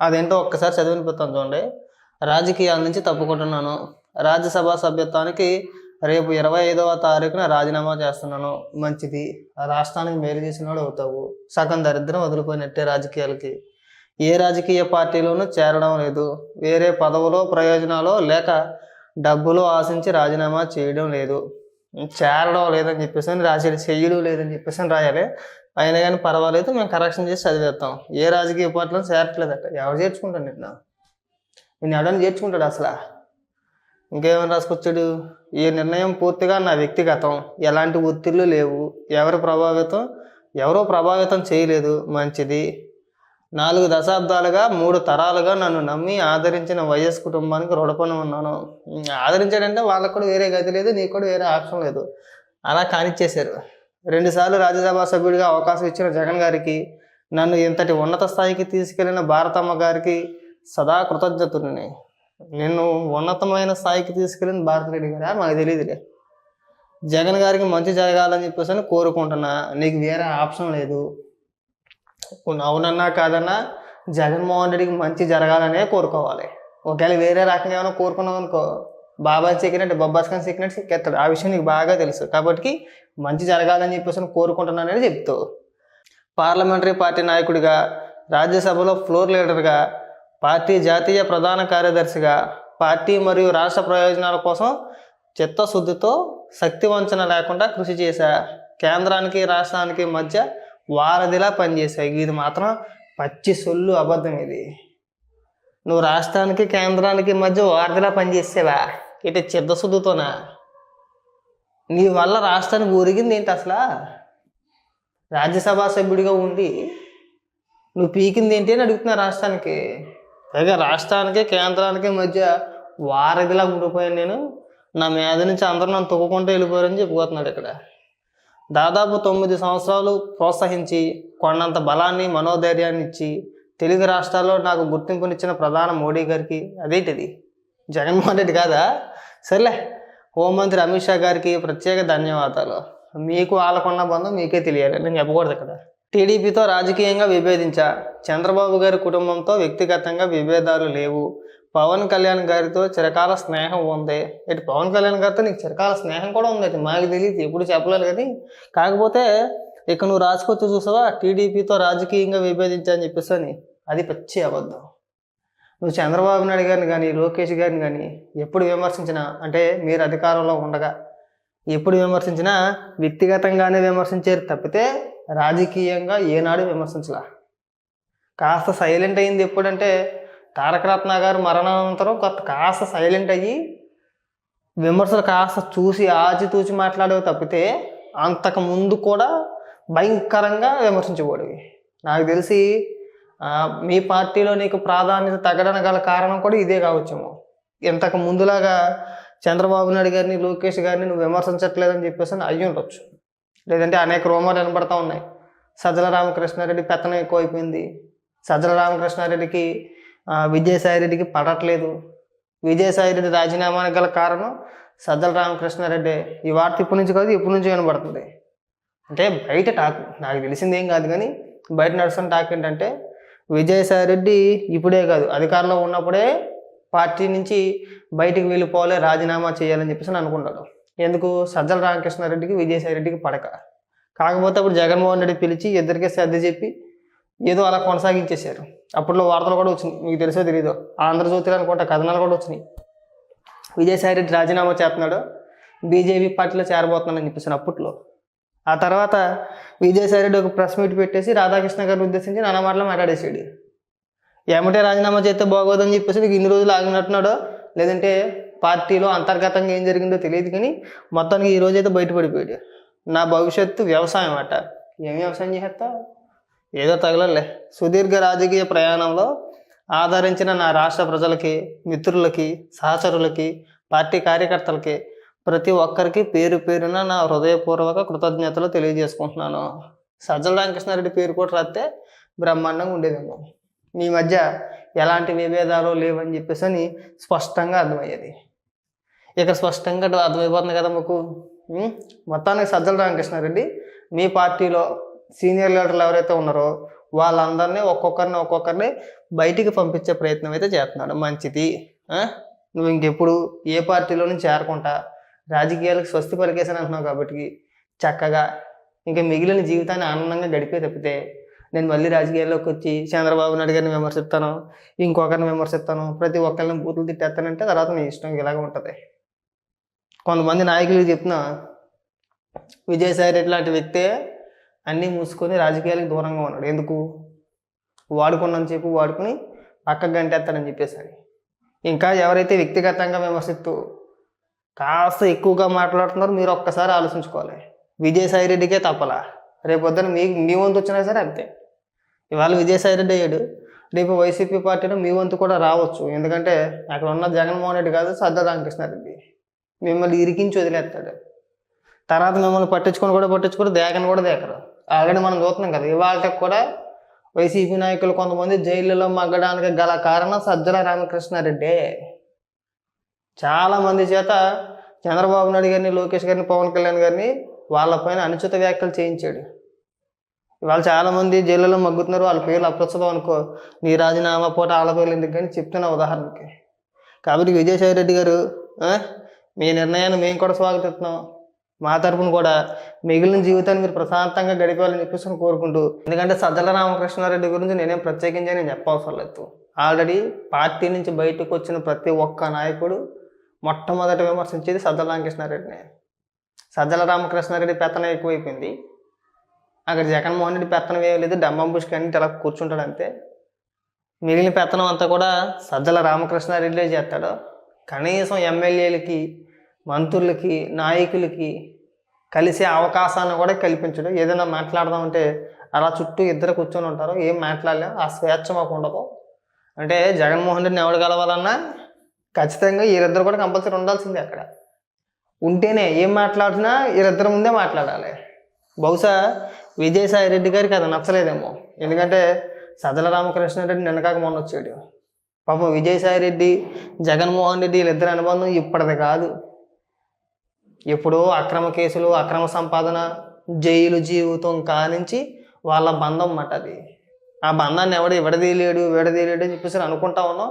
అదేంటో ఒక్కసారి చదివినిపిస్తాను చూడండి. రాజకీయాల నుంచి తప్పుకుంటున్నాను. రాజ్యసభ సభ్యత్వానికి రేపు ఇరవై ఐదవ తారీఖున రాజీనామా చేస్తున్నాను. మంచిది. ఆ రాష్ట్రానికి మేలు చేసినవాడు అవుతావు. సగం దరిద్రం వదిలిపోయినట్టే రాజకీయాలకి. ఏ రాజకీయ పార్టీలోనూ చేరడం లేదు. వేరే పదవులో ప్రయోజనాలు లేక డబ్బులు ఆశించి రాజీనామా చేయడం లేదు. చేరడం లేదని చెప్పేసి అని రాసేది చెయ్యడం లేదని చెప్పేసి అని రాయాలి. అయినా కానీ పర్వాలేదు మేము కరెక్షన్ చేసి చదివేస్తాం. ఏ రాజకీయ పార్టీలో చేరట్లేదట. ఎవరు చేర్చుకుంటాడు నిన్న? నేను ఎవడని చేర్చుకుంటాడు అసలు? ఇంకేమైనా రాసుకొచ్చాడు? ఈ నిర్ణయం పూర్తిగా నా వ్యక్తిగతం. ఎలాంటి ఒత్తిళ్ళు లేవు. ఎవరి ప్రభావితం? ఎవరో ప్రభావితం చేయలేదు. మంచిది. నాలుగు దశాబ్దాలుగా మూడు తరాలుగా నన్ను నమ్మి ఆదరించిన వైఎస్ కుటుంబానికి రుణపడి ఉన్నాను. ఆదరించాడంటే వాళ్ళకు కూడా వేరే గతి లేదు నీకు కూడా వేరే ఆప్షన్ లేదు. అలా కానిచ్చేశారు. రెండుసార్లు రాజ్యసభ సభ్యుడిగా అవకాశం ఇచ్చిన జగన్ గారికి నన్ను ఇంతటి ఉన్నత స్థాయికి తీసుకెళ్ళిన భారతమ్మ గారికి సదా కృతజ్ఞతుడిని నిన్ను ఉన్నతమైన స్థాయికి తీసుకెళ్ళిన భారతరెడ్డి గారా? మాకు తెలియదులే జగన్ గారికి మంచి జరగాలని చెప్పేసి అని కోరుకుంటున్నా. నీకు వేరే ఆప్షన్ లేదు. అవునన్నా కాదన్నా జగన్మోహన్ రెడ్డికి మంచి జరగాలనే కోరుకోవాలి. ఒకవేళ వేరే రకంగా ఏమైనా కోరుకున్నావు అనుకో బాబాయ్ చెక్కినట్టు బొబ్బాస్కాన్ సీక్రెట్ చెక్కేస్తాడు ఆ విషయం నీకు బాగా తెలుసు. కాబట్టి మంచి జరగాలని చెప్పేసి కోరుకుంటున్నాను అనేది చెప్తావు పార్లమెంటరీ పార్టీ నాయకుడిగా రాజ్యసభలో ఫ్లోర్ లీడర్గా పార్టీ జాతీయ ప్రధాన కార్యదర్శిగా పార్టీ మరియు రాష్ట్ర ప్రయోజనాల కోసం చిత్తశుద్ధితో శక్తి వంచన లేకుండా కృషి చేశా. కేంద్రానికి రాష్ట్రానికి మధ్య వారధిలా పనిచేశా. ఇది మాత్రం పచ్చి సొల్లు అబద్ధం ఇది. నువ్వు రాష్ట్రానికి కేంద్రానికి మధ్య వారధిలా పనిచేసేవా? ఇటు చిత్తశుద్ధితోనా నీ వల్ల రాష్ట్రానికి ఊరిగింది ఏంటి అసలు? రాజ్యసభ సభ్యుడిగా ఉండి నువ్వు పీకింది ఏంటి అని అడుగుతున్నా రాష్ట్రానికి. పైగా రాష్ట్రానికి కేంద్రానికి మధ్య వారధిలా ఉండిపోయాను నేను. నా మీద నుంచి అందరూ నన్ను తొక్కుకుంటూ వెళ్ళిపోయారని చెప్పుకోతున్నాడు ఇక్కడ. దాదాపు తొమ్మిది సంవత్సరాలు ప్రోత్సహించి కొండంత బలాన్ని మనోధైర్యాన్ని ఇచ్చి తెలుగు రాష్ట్రాల్లో నాకు గుర్తింపునిచ్చిన ప్రధాన మోడీ గారికి అదేంటిది? జగన్మోహన్ రెడ్డి కాదా? సర్లే హోంమంత్రి అమిత్ షా గారికి ప్రత్యేక ధన్యవాదాలు. మీకు వాళ్ళకున్న బంధం మీకే తెలియాలి. నేను చెప్పకూడదు ఇక్కడ టీడీపీతో రాజకీయంగా విభేదించా. చంద్రబాబు గారి కుటుంబంతో వ్యక్తిగతంగా విభేదాలు లేవు. పవన్ కళ్యాణ్ గారితో చిరకాల స్నేహం ఉంది. ఇటు పవన్ కళ్యాణ్ గారితో నీకు చిరకాల స్నేహం కూడా ఉంది? అది మాకు తెలియదు. ఎప్పుడు చెప్పలేదు కానీ కాకపోతే ఇక నువ్వు రాసుకొచ్చి చూసావా? టీడీపీతో రాజకీయంగా విభేదించా అని చెప్పేసి అని. అది పచ్చి అబద్ధం. నువ్వు చంద్రబాబు నాయుడు గారిని కానీ లోకేష్ గారిని కానీ ఎప్పుడు విమర్శించినా అంటే మీరు అధికారంలో ఉండగా ఎప్పుడు విమర్శించినా వ్యక్తిగతంగానే విమర్శించారు తప్పితే రాజకీయంగా ఏనాడు విమర్శించలా. కాస్త సైలెంట్ అయింది ఎప్పుడంటే తారక రత్న గారు మరణానంతరం కొత్త కాస్త సైలెంట్ అయ్యి విమర్శలు కాస్త చూసి ఆచితూచి మాట్లాడేవి తప్పితే అంతకు ముందు కూడా భయంకరంగా విమర్శించేవాడివి. నాకు తెలిసి మీ పార్టీలో నీకు ప్రాధాన్యత తగ్గడానికి గల కారణం కూడా ఇదే కావచ్చేమో ఇంతకు ముందులాగా చంద్రబాబు నాయుడు గారిని లోకేష్ గారిని నువ్వు విమర్శించట్లేదని చెప్పేసి అని అయ్యి ఉండొచ్చు. లేదంటే అనేక రూమర్లు వినపడతా ఉన్నాయి. సజ్జల రామకృష్ణారెడ్డి పెత్తనం ఎక్కువైపోయింది. సజ్జల రామకృష్ణారెడ్డికి విజయసాయిరెడ్డికి పడట్లేదు. విజయసాయిరెడ్డి రాజీనామానికి గల కారణం సజ్జల రామకృష్ణారెడ్డి. ఈ వార్త ఇప్పటి నుంచి కాదు ఇప్పటి నుంచి వినబడుతుంది. అంటే బయట టాక్ నాకు తెలిసింది ఏం కాదు కానీ బయట నడుస్తున్న టాక్ ఏంటంటే విజయసాయి రెడ్డి ఇప్పుడే కాదు అధికారంలో ఉన్నప్పుడే పార్టీ నుంచి బయటికి వెళ్ళిపోవాలి రాజీనామా చేయాలని చెప్పేసి అనుకున్నాడు. అనుకుంటాడు ఎందుకు? సజ్జల రామకృష్ణారెడ్డికి విజయసాయి రెడ్డికి పడక. కాకపోతే అప్పుడు జగన్మోహన్ రెడ్డి పిలిచి ఇద్దరికే శ్రద్ధ చెప్పి ఏదో అలా కొనసాగించేశారు. అప్పట్లో వార్తలు కూడా వచ్చినాయి. మీకు తెలుసో తెలియదు ఆంధ్రజ్యోతిలో అనుకుంటా కథనాలు కూడా వచ్చినాయి. విజయసాయి రెడ్డి రాజీనామా చేస్తున్నాడు బీజేపీ పార్టీలో చేరబోతున్నాడని చెప్పేసి అప్పట్లో. ఆ తర్వాత విజయసాయిరెడ్డి ఒక ప్రెస్ మీట్ పెట్టేసి రాధాకృష్ణ గారిని ఉద్దేశించి నాన్న మాటలు మాట్లాడేసాడు. ఏమంటే రాజీనామా చేస్తే బాగోదని చెప్పేసి నీకు ఇన్ని రోజులు ఆగినట్టున్నాడో? లేదంటే పార్టీలో అంతర్గతంగా ఏం జరిగిందో తెలియదు కానీ మొత్తానికి ఈ రోజైతే బయటపడిపోయాడు. నా భవిష్యత్తు వ్యవసాయం అట. ఏం వ్యవసాయం చేస్తా ఏదో తగలలే సుదీర్ఘ రాజకీయ ప్రయాణంలో ఆదరించిన నా రాష్ట్ర ప్రజలకి మిత్రులకి సహచరులకి పార్టీ కార్యకర్తలకి ప్రతి ఒక్కరికి పేరు పేరున నా హృదయపూర్వక కృతజ్ఞతలు తెలియజేసుకుంటున్నాను. సజ్జల రామకృష్ణారెడ్డి పేరు కూడా రాస్తే బ్రహ్మాండంగా ఉండేదేమో. మీ మధ్య ఎలాంటి విభేదాలు లేవని చెప్పేసి అని స్పష్టంగా అర్థమయ్యేది. ఇక స్పష్టంగా అర్థమైపోతుంది కదా మాకు. మొత్తానికి సజ్జల రామకృష్ణారెడ్డి మీ పార్టీలో సీనియర్ లీడర్లు ఎవరైతే ఉన్నారో వాళ్ళందరినీ ఒక్కొక్కరిని ఒక్కొక్కరిని బయటికి పంపించే ప్రయత్నం అయితే చేస్తున్నాడు. మంచిది. నువ్వు ఇంకెప్పుడు ఏ పార్టీలోనూ చేరకుండా రాజకీయాలకు స్వస్తి పలికేసాను అంటున్నావు కాబట్టి చక్కగా ఇంకా మిగిలిన జీవితాన్ని ఆనందంగా గడిపే తప్పితే నేను మళ్ళీ రాజకీయాల్లోకి వచ్చి చంద్రబాబు నాయుడు గారిని విమర్శిస్తాను ఇంకొకరిని విమర్శిస్తాను ప్రతి ఒక్కరిని బూతులు తిట్టేస్తానంటే తర్వాత నీ ఇష్టం ఇలాగ ఉంటుంది. కొంతమంది నాయకులు చెప్తున్నా విజయసాయి రెడ్డి లాంటి వ్యక్తే అన్నీ మూసుకొని రాజకీయాలకు దూరంగా ఉన్నాడు. ఎందుకు? వాడుకున్నాను చెప్పు వాడుకుని పక్కకు గంటేస్తాడని చెప్పేసి అని. ఇంకా ఎవరైతే వ్యక్తిగతంగా విమర్శిస్తూ కాస్త ఎక్కువగా మాట్లాడుతున్నారు మీరు ఒక్కసారి ఆలోచించుకోవాలి. విజయసాయి రెడ్డికే తప్పలా. రేపు మీ మీ వంతు వచ్చినా సరే అంతే. ఇవాళ విజయసాయి రెడ్డి అయ్యాడు. రేపు వైసీపీ పార్టీలో మీ వంతు కూడా రావచ్చు. ఎందుకంటే అక్కడ ఉన్న జగన్మోహన్ రెడ్డి కాదు సద్దా రామకృష్ణారెడ్డి మిమ్మల్ని ఇరికించి వదిలేస్తాడు. తర్వాత మిమ్మల్ని పట్టించుకొని కూడా పట్టించుకొని దేకని కూడా దేకరు. ఆల్రెడీ మనం చూస్తున్నాం కదా ఇవాళకి కూడా వైసీపీ నాయకులు కొంతమంది జైళ్ళలో మగ్గడానికి గల కారణం సజ్జల రామకృష్ణారెడ్డి చాలామంది చేత చంద్రబాబు నాయుడు గారిని లోకేష్ గారిని పవన్ కళ్యాణ్ గారిని వాళ్ళపైన అనుచిత వ్యాఖ్యలు చేయించాడు. ఇవాళ చాలామంది జైళ్ళలో మగ్గుతున్నారు వాళ్ళ పేర్లు అప్రస్తుతం అనుకో నీ రాజీనామా పూట వాళ్ళ పేర్లు ఎందుకు కానీ చెప్తున్నా ఉదాహరణకి. కాబట్టి విజయసాయి రెడ్డి గారు మీ నిర్ణయాన్ని మేము కూడా స్వాగతిస్తున్నాం. మా తరపున కూడా మిగిలిన జీవితాన్ని మీరు ప్రశాంతంగా గడిపాలని చెప్పేసి కోరుకుంటూ ఎందుకంటే సజ్జల రామకృష్ణారెడ్డి గురించి నేనేం ప్రత్యేకించి నేను చెప్పవసరం లేదు. ఆల్రెడీ పార్టీ నుంచి బయటకు వచ్చిన ప్రతి ఒక్క నాయకుడు మొట్టమొదటి విమర్శించేది సజ్జల రామకృష్ణారెడ్డిని సజ్జల రామకృష్ణారెడ్డి పెత్తనం ఎక్కువైపోయింది. అక్కడ జగన్మోహన్ రెడ్డి పెత్తనం వేయలేదు డమ్మం బుష్ కానీ ఇలా కూర్చుంటాడు అంతే. మిగిలిన పెత్తనం అంతా కూడా సజ్జల రామకృష్ణారెడ్డిలే చేస్తాడు. కనీసం ఎమ్మెల్యేలకి మంత్రులకి నాయకులకి కలిసే అవకాశాన్ని కూడా కల్పించడు. ఏదైనా మాట్లాడదామంటే అలా చుట్టూ ఇద్దరు కూర్చొని ఉంటారు. ఏం మాట్లాడలేం. ఆ స్వేచ్ఛ మాకు ఉండదు. అంటే జగన్మోహన్ రెడ్డిని ఎవడు కలవాలన్నా ఖచ్చితంగా వీరిద్దరు కూడా కంపల్సరీ ఉండాల్సిందే అక్కడ. ఉంటేనే ఏం మాట్లాడినా వీరిద్దరు ముందే మాట్లాడాలి. బహుశా విజయసాయి రెడ్డి గారికి అది నచ్చలేదేమో. ఎందుకంటే సదల రామకృష్ణారెడ్డి నిన్నకాక మొన్న వచ్చాడు. పాపం విజయసాయి రెడ్డి జగన్మోహన్ రెడ్డి వీళ్ళిద్దరి అనుబంధం ఇప్పటిది కాదు. ఎప్పుడో అక్రమ కేసులు అక్రమ సంపాదన జైలు జీవితం కానించి వాళ్ళ బంధం మాట అది. ఆ బంధాన్ని ఎవడు విడదీయలేడు విడదీయలేడు అని చెప్పేసి అనుకుంటా ఉన్నాం.